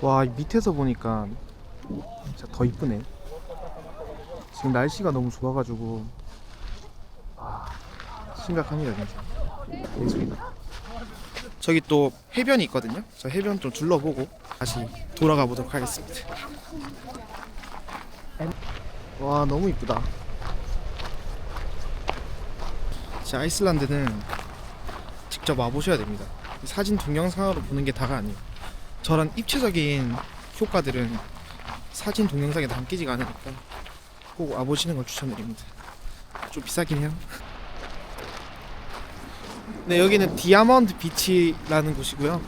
와, 이 밑에서 보니까 진짜 더 이쁘네. 지금 날씨가 너무 좋아가지고 아, 심각합니다 진짜. 예술이다. 저기 또 해변이 있거든요. 저 해변 좀 둘러보고 다시 돌아가 보도록 하겠습니다. 와, 너무 이쁘다. 진짜 아이슬란드는 직접 와보셔야 됩니다. 사진 동영상으로 보는 게 다가 아니에요. 저런 입체적인 효과들은 사진 동영상에 담기지가 않으니까 꼭 와보시는 걸 추천드립니다. 좀 비싸긴 해요. 네, 여기는 디아몬드 비치라는 곳이고요.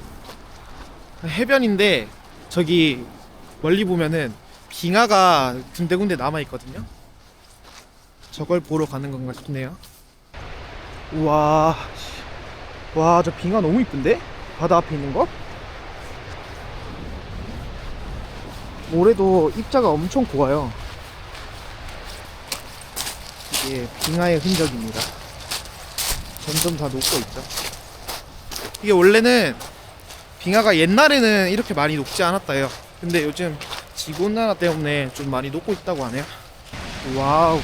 해변인데 저기 멀리 보면은 빙하가 군데군데 남아 있거든요. 저걸 보러 가는 건가 싶네요. 우와, 씨. 와, 저 빙하 너무 이쁜데? 바다 앞에 있는 거? 모래도 입자가 엄청 고와요. 이게 빙하의 흔적입니다. 점점 다 녹고 있죠. 이게 원래는 빙하가 옛날에는 이렇게 많이 녹지 않았다 해요. 근데 요즘 지구온난화 때문에 좀 많이 녹고 있다고 하네요. 와우.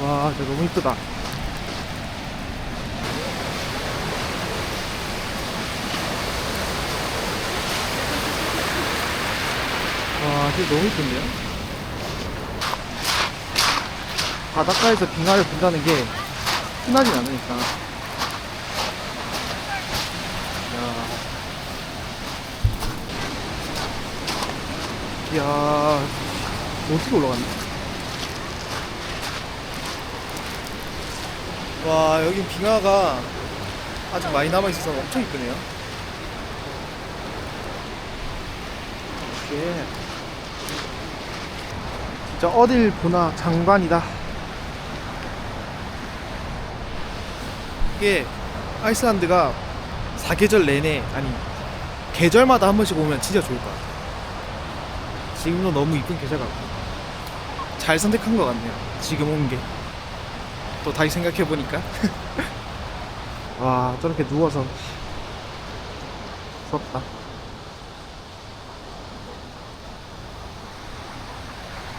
와, 진짜 너무 이쁘다. 와, 진짜 너무 이쁜데요? 바닷가에서 빙하를 본다는 게 흔하진 않으니까. 이야. 이야, 어떻게 올라갔나? 와, 여긴 빙하가 아직 많이 남아있어서 엄청 이쁘네요. 이렇게. 진짜 어딜 보나 장관이다. 이게 아이슬란드가 사계절 내내 아니 계절마다 한 번씩 오면 진짜 좋을 것 같아요. 지금도 너무 이쁜 계절 같고 잘 선택한 것 같네요. 지금 온 게. 또 다시 생각해 보니까 와 저렇게 누워서 부럽다.